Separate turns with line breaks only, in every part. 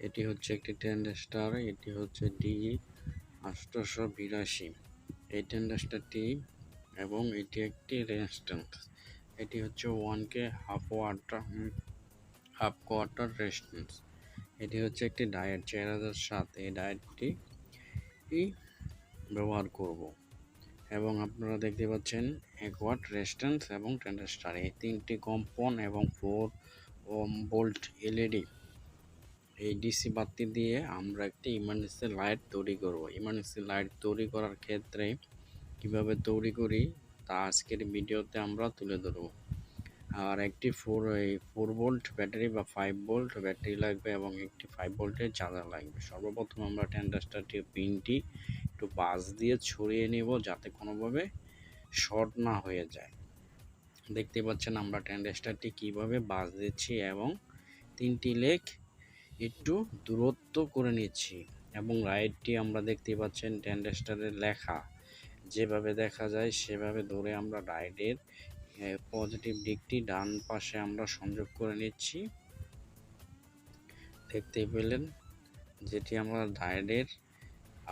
এটি হচ্ছে একটি টেন্ডাস্টার এটি হচ্ছে ডি আষ্টশো বিরাশি। এই টেন্ডাস্টারটি এবং এটি একটি রেস্টুরেন্ট এটি হচ্ছে one K half water half quarter restaurant এটি হচ্ছে একটি ডায়েট চার হাজার সাত। এই ডায়েটটি ব্যবহার করব। এবং আপনারা দেখতে পাচ্ছেন একওয়াট রেস্টুরেন্ট এবং টেন্ডাস্টার এই তিনটি কম্পন এবং ফোর বোল্ট এলইডি এই ডিসি বাতি দিয়ে আমরা একটি ইমার্জেন্সি লাইট তৈরি করব। ইমার্জেন্সি লাইট তৈরি করার ক্ষেত্রে কীভাবে তৈরি করি তা আজকের ভিডিওতে আমরা তুলে ধরব। আর একটি ফোর এই ফোর ভোল্ট ব্যাটারি বা ফাইভ ভোল্ট ব্যাটারি লাগবে এবং একটি ফাইভ ভোল্টের চার্জার লাগবে। সর্বপ্রথম আমরা টেন্ডাস্টারটি পিনটি একটু বাস দিয়ে ছড়িয়ে নেব যাতে কোনোভাবে শর্ট না হয়ে যায়। দেখতে পাচ্ছেন আমরা টেন্ডাস্টারটি কীভাবে বাস দিচ্ছি এবং তিনটি লেখ একটু দূরত্ব করে নিচ্ছি এবং রাইটটি আমরা দেখতে পাচ্ছেন টেন্ডেস্টারের লেখা। যেভাবে দেখা যায় সেভাবে ধরে আমরা রাইডের পজিটিভ দিকটি ডান পাশে আমরা সংযোগ করে নিচ্ছি। দেখতে পেলেন যেটি আমরা রাইডের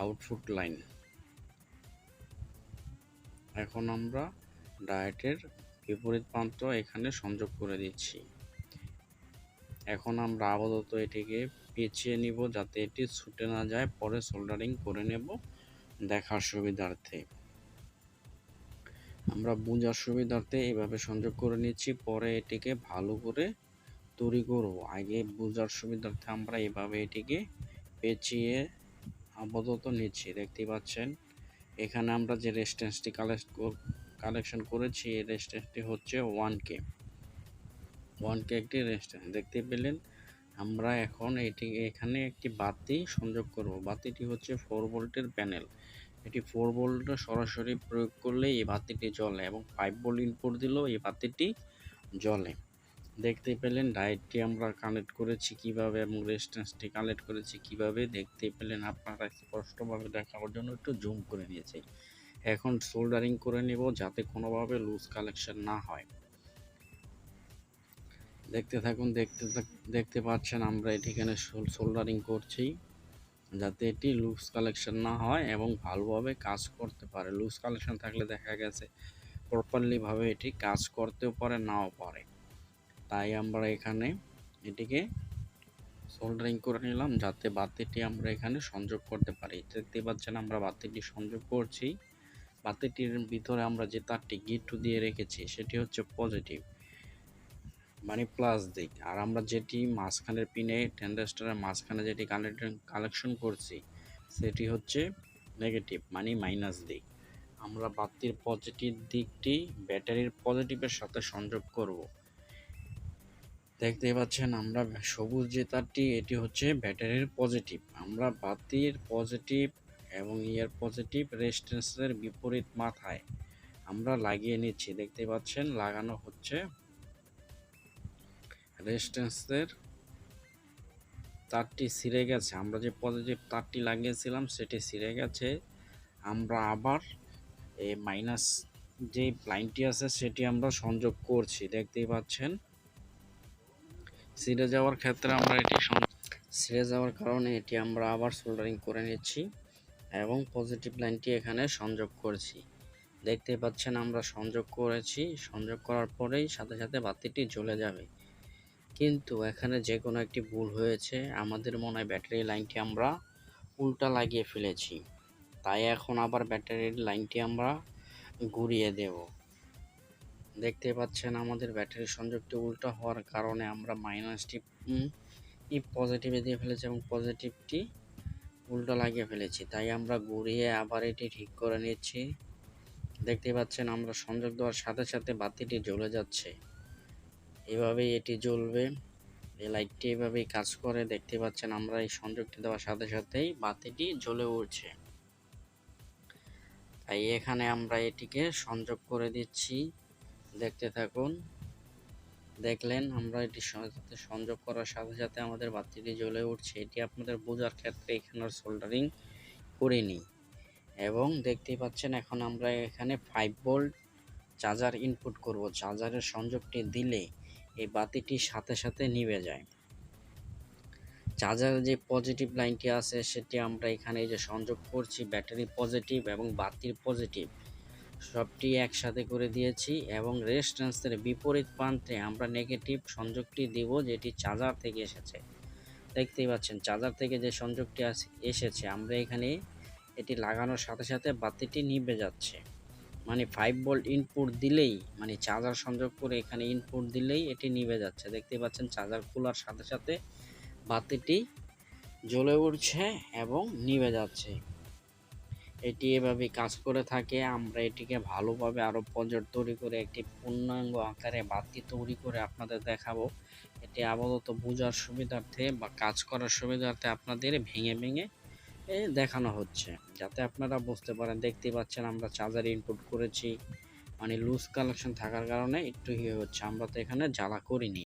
আউটফুট লাইন। এখন আমরা ডায়েটের বিপরীত প্রান্ত এখানে সংযোগ করে দিচ্ছি। এখন আমরা আপাতত এটিকে পেঁচিয়ে নিব যাতে এটি ছুটে না যায়। পরে সোল্ডারিং করে নেব দেখার সুবিধার্থে। আমরা বোঝার সুবিধার্থে এভাবে সংযোগ করে নিচ্ছি। পরে এটিকে ভালো করে তৈরি করব। আগে বোঝার সুবিধার্থে আমরা এভাবে এটিকে পেঁচিয়ে আপাতত নিচ্ছি। দেখতে পাচ্ছেন, এখানে আমরা যে রেস্টেন্সটি কালেক্ট কালেকশন করেছি, এই রেস্টেন্সটি হচ্ছে ওয়ান কে ওয়ান কে একটি রেস্টুরেন্ট দেখতে পেলেন? আমরা এখন এটি, এখানে একটি বাতি সংযোগ করব। বাতিটি হচ্ছে ফোর ভোল্টের প্যানেল এটি ফোর ভোল্ট সরাসরি প্রয়োগ করলে এই বাতিটি জ্বলে এবং ফাইভ ভোল্ট ইনপুট দিলেও এই বাতিটি জ্বলে। দেখতে পেলেন ডায়েটটি আমরা কানেক্ট করেছি কীভাবে এবং রেজিস্ট্যান্সটি কানেক্ট করেছি কীভাবে? দেখতে পেলেন, আপনারা স্পষ্টভাবে দেখার জন্য একটু জুম করে নিয়েছি। এখন সোল্ডারিং করে নেব যাতে কোনোভাবে লুজ কালেকশন না হয়। দেখতে থাকুন, দেখতে দেখতে পাচ্ছেন আমরা এটি এখানে সোল্ডারিং করছি, যাতে এটি লুজ কালেকশন না হয় এবং ভালোভাবে কাজ করতে পারে। লুজ কালেকশন থাকলে দেখা গেছে প্রপারলিভাবে এটি কাজ করতেও পারে, নাও পারে। তাই আমরা এখানে এটিকে সোল্ডারিং করে নিলাম, যাতে বাতিটি আমরা এখানে সংযোগ করতে পারি। দেখতে পাচ্ছেন আমরা বাতিটি সংযোগ করছি। বাতিটির ভিতরে আমরা যে তারটি গিট্টু দিয়ে রেখেছি, সেটি হচ্ছে পজিটিভ মানে প্লাস দিক। আর আমরা যেটি মাঝখানের পিনে টেন্ডাস্টারের মাঝখানে যেটি কানেকশন কালেকশন করছি, সেটি হচ্ছে নেগেটিভ মানে মাইনাস দিক। আমরা বাতির পজিটিভ দিকটি ব্যাটারির পজিটিভের সাথে সংযোগ করব। দেখতে পাচ্ছেন আমরা সবুজ যে তারটি, এটি হচ্ছে ব্যাটারির পজিটিভ আমরা বাতির পজিটিভ এবং ইয়ার পজিটিভ রেজিস্ট্যান্সের বিপরীত মাথায় আমরা লাগিয়ে নিচ্ছি। দেখতে পাচ্ছেন, লাগানো হচ্ছে রেজিস্ট্যান্সের তারটি ছিঁড়ে গেছে। আমরা যে পজিটিভ তারটি লাগিয়েছিলাম, সেটি ছিঁড়ে গেছে। আমরা আবার এই মাইনাস যে লাইনটি আছে, সেটি আমরা সংযোগ করছি। দেখতেই পাচ্ছেন? ছিঁড়ে যাওয়ার ক্ষেত্রে আমরা এটি ছিঁড়ে যাওয়ার কারণে এটি আমরা আবার সোল্ডারিং করে নিচ্ছি এবং পজিটিভ লাইনটি এখানে সংযোগ করছি। দেখতে পাচ্ছেন, আমরা সংযোগ করেছি। সংযোগ করার পরেই সাথে সাথে বাতিটি জ্বলে যাবে। কিন্তু এখানে যে কোনো একটি ভুল হয়েছে, আমাদের মনে হয় ব্যাটারি লাইনটি আমরা উল্টা লাগিয়ে ফেলেছি। তাই এখন আবার ব্যাটারির লাইনটি আমরা ঘুরিয়ে দেব। দেখতে পাচ্ছেন আমাদের ব্যাটারি সংযোগটি উল্টা হওয়ার কারণে আমরা মাইনাসটি পজিটিভে দিয়ে ফেলেছি এবং পজিটিভটি উল্টো লাগিয়ে ফেলেছি। তাই আমরা ঘুরিয়ে আবার এটি ঠিক করে নিচ্ছি। দেখতে পাচ্ছেন আমরা সংযোগ দেওয়ার সাথে সাথে বাতিটি জ্বলে যাচ্ছে। এভাবেই এটি জ্বলবে। এই লাইটটি এভাবেই কাজ করে। দেখতে পাচ্ছেন আমরা এই সংযোগটি দেওয়ার সাথে সাথেই বাতিটি জ্বলে উঠছে। তাই এখানে আমরা এটিকে সংযোগ করে দিচ্ছি। দেখতে থাকুন। দেখলেন, আমরা এটি সংযোগ করার সাথে সাথে আমাদের বাতিটি জ্বলে উঠছে। এটি আপনাদের বোঝার ক্ষেত্রে এখানে সোল্ডারিং করিনি। এবং দেখতেই পাচ্ছেন, এখন আমরা এখানে ফাইভ ভোল্ট চার্জার ইনপুট করব। চার্জারের সংযোগটি দিলে এই বাতিটি সাথে সাথে নিভে যায়। চার্জারের যে পজিটিভ লাইনটি আছে, সেটি আমরা এখানে যে সংযোগ করছি ব্যাটারি পজিটিভ এবং বাতির পজিটিভ সবটি একসাথে করে দিয়েছি এবং রেজিস্ট্যান্সের বিপরীত প্রান্তে আমরা নেগেটিভ সংযোগটি দিব, যেটি চার্জার থেকে এসেছে। দেখতেই পাচ্ছেন চার্জার থেকে যে সংযোগটি এসেছে, আমরা এখানে এটি লাগানোর সাথে সাথে বাতিটি নিভে যাচ্ছে। মানে ফাইভ ভোল্ট ইনপুট দিলেই মানে চার্জার সংযোগ করে এখানে ইনপুট দিলেই এটি নিভে যাচ্ছে। দেখতে পাচ্ছেন চার্জার খোলার সাথে সাথে বাতিটি জ্বলে উঠছে এবং নিভে যাচ্ছে। এটি এভাবে কাজ করে থাকে, আমরা এটিকে ভালোভাবে আরও প্রজেক্ট তৈরি করে একটি পূর্ণাঙ্গ আকারে বাতি তৈরি করে আপনাদের দেখাবো। এটি আপাতত বোঝার সুবিধার্থে বা কাজ করার সুবিধার্থে আপনাদের ভেঙে ভেঙে দেখানো হচ্ছে। যাতে আপনারা বুঝতে পারেন, দেখতে পাচ্ছেন আমরা চার্জার ইনপুট করেছি। মানে লুজ কালেকশন থাকার কারণে একটু ইয়ে হচ্ছে, আমরা তো এখানে জ্বালা করিনি।